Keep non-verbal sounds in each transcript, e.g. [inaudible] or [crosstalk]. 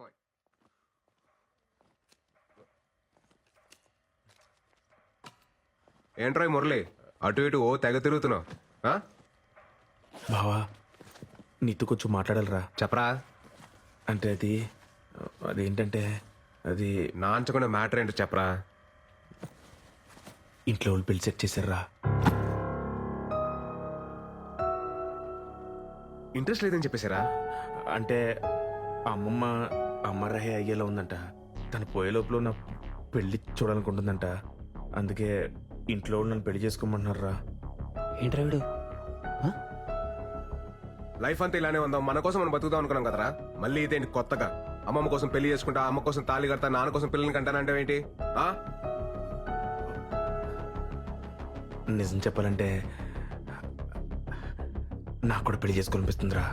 Bye ఏంట్రా ఈ మురళి? అటు ఇటు ఓ తెగ తిరుగుతున్నావు. ఆ? బావా నీతో కొంచెం మాట్లాడాలరా. చెప్పరా? అంటే అది అదేంటంటే అది నాంచకుండా మ్యాటర్ ఏంటో చెప్పరా? ఇంట్లో వాళ్ళు పెళ్ళి సెట్ చేశారా? ఇంట్రెస్ట్ లేదని చెప్పేశారా? అంటే అమ్మమ్మ అమ్మరహే అయ్యేలా ఉందంట. తను పోయే లోపల నా పెళ్ళి చూడాలనుకుంటుందంట. అందుకే ఇంట్లో వాళ్ళు నన్ను పెళ్ళి చేసుకోమంటున్నారా ఏంట్రా వీడు? లైఫ్ అంతా ఇలానే ఉందాం. మన కోసం మనం బతుకుదాం అనుకున్నాం కదరా? మళ్ళీ ఇదేంటి కొత్తగా? అమ్మమ్మ కోసం పెళ్ళి చేసుకుంటా అమ్మ కోసం తాళి కడతా నాన్న కోసం పిల్లల్ని కంటానంటే ఏంటి? ఆ? నిజం చెప్పాలంటే నాకు కూడా పెళ్ళి చేసుకోవాలనిపిస్తుందిరా.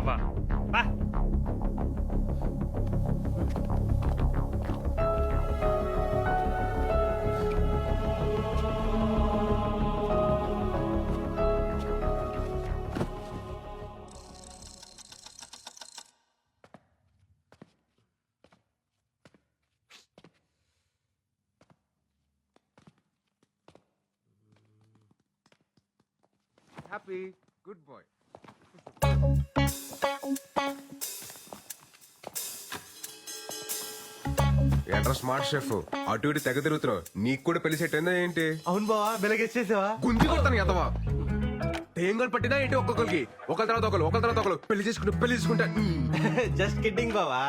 ఎద్దవ్వా బా happy good boy smart chef అటు ఇటు తెగ తిరుగుతున్నావు. నీకు కూడా పెళ్ళి సెట్ అయిందా ఏంటి? అవును బావా వెలగేసేసావా గుంజి కొడతాను ఎంతవా తేంగలు పట్టినా ఏంటి ఒక్కొక్కరికి? ఒకరి తర్వాత ఒకరు ఒకరి తర్వాత ఒకరు పెళ్ళి చేసుకుంటూ పెళ్ళి చేసుకుంటా. జస్ట్ కిడ్డింగ్ బావా.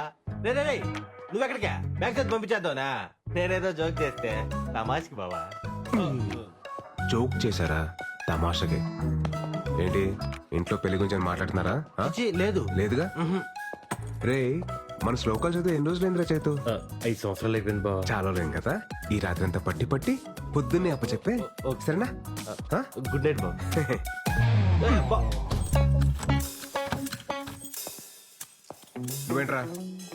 రే రే రే నువ్వు ఎక్కడికా? బ్యాంక్ పంపించేద్దావునా నేనేదో జోక్ చేస్తే తమాష్కి బావా. జోక్ చేశారా? తమాషకి. ఏంటి? ఇంట్లో పెళ్ళి గురించి మాట్లాడుతున్నారా? లేదు. లేదుగా? రే మన శ్లోకాలు చదివి ఎన్ని రోజులు ఏంద్రా చేతు? ఐదు సంవత్సరాలు అయిపోయింది బావా. చాలా లేం కదా? ఈ రాత్రి అంతా పట్టి పట్టి పొద్దున్నే అప్ప చెప్పే సరేనా? ఆ? గుడ్ నైట్ బావ. [laughs] నువ్వేంట్రా?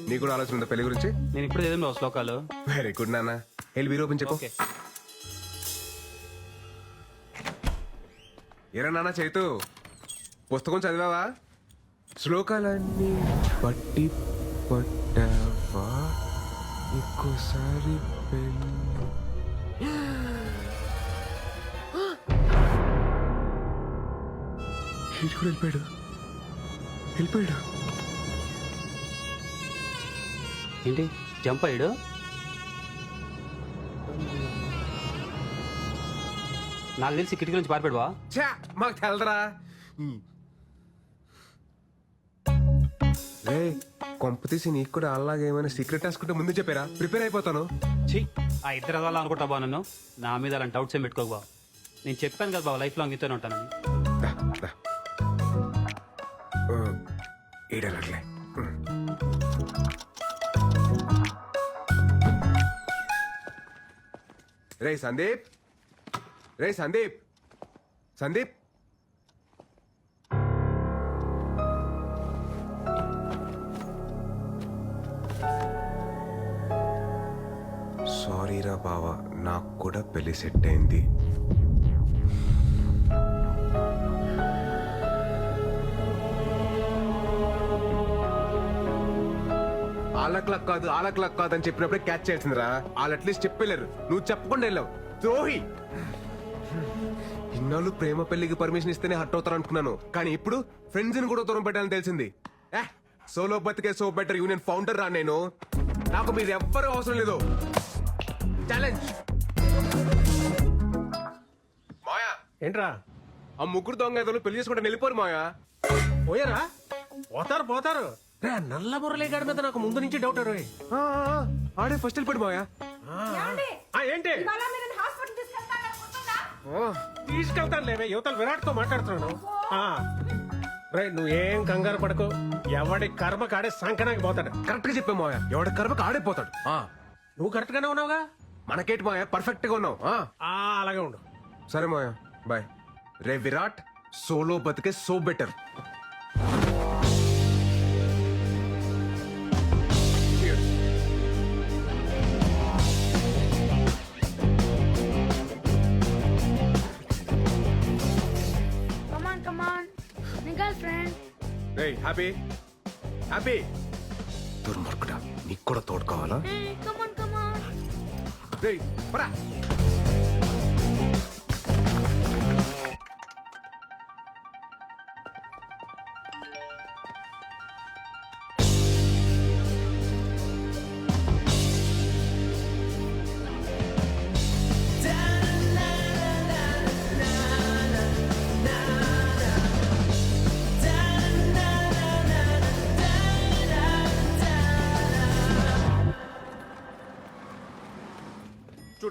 నీ కూడా ఆలోచన ఉందా పెళ్ళి గురించి? నేను ఇప్పుడు చదివిన శ్లోకాలు. వెరీ గుడ్ నాన్న. వెళ్ళి ఓపెన్ చెప్పు. ఓకే. ఏరా నాన్న చైతు? పుస్తకం చదివావా? శ్లోకాలన్నీ పట్టి ఇంకోసారి పెళ్ళి వీడు కూడా వెళ్ళిపోయాడు వెళ్ళిపోయాడు ఏంటి? జంప్ అయ్యాడు? నాకు తెలిసి కిటికీ నుంచి పారిపోయాడు ఛా మాకు తెలదరా. రే కొంప తీసి నీకు కూడా అలాగే ఏమైనా సీక్రెట్ రాసుకుంటే ముందు చెప్పారా. ప్రిపేర్ అయిపోతాను. ఛీ ఆ ఇద్దరు అదవాళ్ళు అనుకుంటా బా నన్ను? నా మీద అలాంటి డౌట్స్ ఏం పెట్టుకోకు బా నేను చెప్పాను కదా బావ లైఫ్ లాంగ్ ఇతోనే ఉంటానని. ఆ, ఈడనట్లే ఉమ్. రే సందీప్. రే సందీప్. సందీప్. బావా నాకు కూడా పెళ్ళి సెట్ అయింది. ఆలక్లక్ కాదు ఆలక్లక్ కాదు అని చెప్పినప్పుడే క్యాచ్ చేయాల్సిందిరా వాళ్ళు అట్లీస్ట్ చెప్పలేరు. నువ్వు చెప్పకుండా వెళ్ళావు. ద్రోహి! ఇన్నాళ్ళు ప్రేమ పెళ్ళికి పర్మిషన్ ఇస్తేనే హట్ అవుతారు అనుకున్నాను కానీ ఇప్పుడు ఫ్రెండ్స్ని కూడా దూరం పెట్టాలని తెలిసింది. సోలో బతికే సో బెటర్ యూనియన్ ఫౌండర్ రా నేను. నాకు మీరు ఎవ్వరూ అవసరం లేదు. ఛాలెంజ్ మాయా. ఏంట్రా? ఆ ముగ్గురు దొంగ పెళ్ళి చేసుకుంటే వెళ్ళిపోరు మాయా. పోయారా? పోతారు పోతారు. రే ఆ నల్ల మురళి గారి మీద నాకు ముందు నుంచి డౌట్ రోయ్. ఆ, ఆ, ఆ, ఆడే ఫస్ట్ వెళ్ళిపోడు మాయా. ఏమండి? ఏంటి? తీసుకెళ్తాను లేవే యువతల విరాట్తో మాట్లాడుతున్నాను ఆ. రేయ్ నువ్వేం కంగారు పడకు. ఎవడి కర్మ కాడే సంకనాకి పోతాడు. కరెక్ట్గా చెప్పే మావయ్య ఎవడ కర్మకు ఆడైపోతాడు ఆ, నువ్వు కరెక్ట్ గానే ఉన్నావుగా? మనకేంటి మావయ్య? పర్ఫెక్ట్గా ఉన్నావు. ఆ, ఆ అలాగే ఉండు. సరే మావయ్య బాయ్ రే విరాట్ సోలో బతికే so better Come on, come on. My girlfriend. రే హ్యాపీ హ్యాపీ దుర్మార్గుడా నీకు కూడా తోడు కావాలా Hey, come on, come on. రే పరా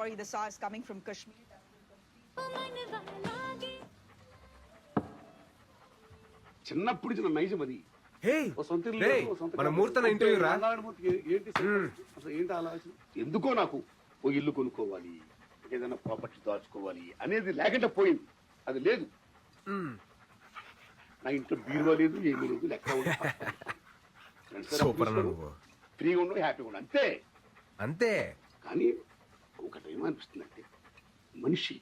story the saw is coming from Kashmir. చిన్నప్పుడు చిన్న నైజం అది. హే ఓ సొంత ఇల్లు రే లేదు, ఓ సొంత మన కారు. మూర్తన రా. ఏ- ఏంటి? అసలు ఏంటి ఆలోచన? ఎందుకో నాకు ఓ ఇల్లు కొనుక్కోవాలి ఏదైనా ప్రాపర్టీ దాచుకోవాలి అనేది లేకుండా పోయింది. అది లేదు. నా ఇంట్లో బీరువా లేదు ఏమీ లేదు లెక్క సూపర్ అన్న. నువ్వు. ఫ్రీగా ఉండవు హ్యాపీగా ఉండవు అంతే. అంతే. కానీ ఒకటి ఏమనిపిస్తుంది అంటే మనిషి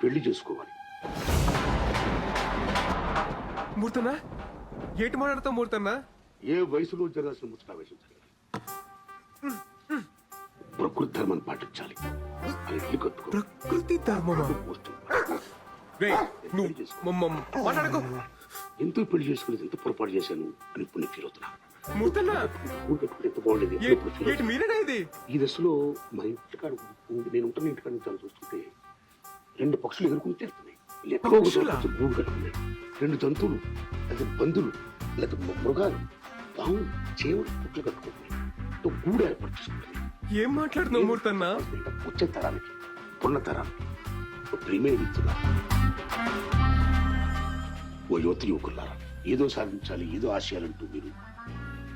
పెళ్ళి చేసుకోవాలి. మూర్తనా ఏటి మాట్లాడుతావు మూర్తన్నా? ఏ వయసులో జరగాల్సిన ముచ్చట వయసు జరగాలి ప్రకృతి ధర్మాన్ని పాటించాలి. అది ప్రకృతి ధర్మమా? పోస్ట్ నువ్వు మాట్లాడకు. ఎంతో పెళ్ళి చేసుకునేది ఎంత పొరపాటు చేశాను అని ఇప్పుడు నేను ఫీల్ అవుతున్నా. ఏటి మీరేనా ఇది? ఈ దశలో మా ఇంటికాడ ఉండి- నేను ఉంటున్న ఇంటికాడ నుంచి చూస్తుంటే రెండు పక్షులు ఎగురుకుని తిరుగుతున్నాయి. గూడు కట్టుకున్నాయి రెండు జంతువులు లేదా లేదా మ- మృగాలు పాము చేవులు పుట్లు కట్టుకుంటున్నాయి. గూడు ఏర్పాటు చేసుకుంటున్నాయి. ఏం మాట్లాడుతున్నావు మూర్తన్నా? వచ్చే తరానికి పున్న తరానికి. మిత్రులా ఓ యువతి యువకులారా ఏదో సాధించాలి ఏదో ఆశయాలంటూ మీరు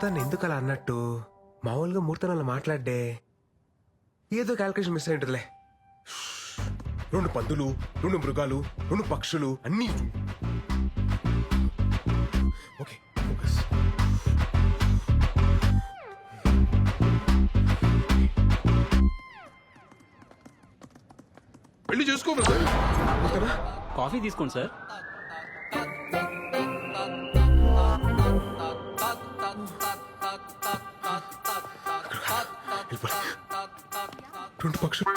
మూర్తాన్ని ఎందుకు అలా అన్నట్టు? మామూలుగా మూర్తన్ అలా మాట్లాడే ఏదో క్యాల్కులేషన్ మిస్ అయి ఉంటుందిలే రెండు పందులు రెండు మృగాలు రెండు పక్షులు అన్నీ ఓకే ఫోకస్. పెళ్ళి చేసుకో బ్రదర్. ఓకేనా కాఫీ తీసుకోండి సార్. రెండు పక్షులు.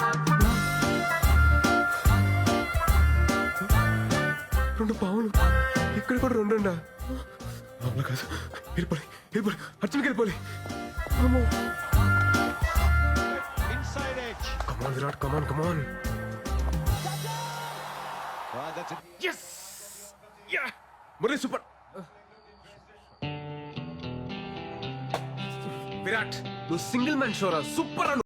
రెండు పావులు. ఇక్కడ కూడా రెండు ఉండా? అవునా కాదు. వెళ్ళిపోయి వెళ్ళిపోయి అర్జున్కి వెళ్ళిపోయి come on Virat come on come on yes ya Murali super. Virat నువ్వు సింగిల్ మ్యాన్ షోరా సూపర్ అను.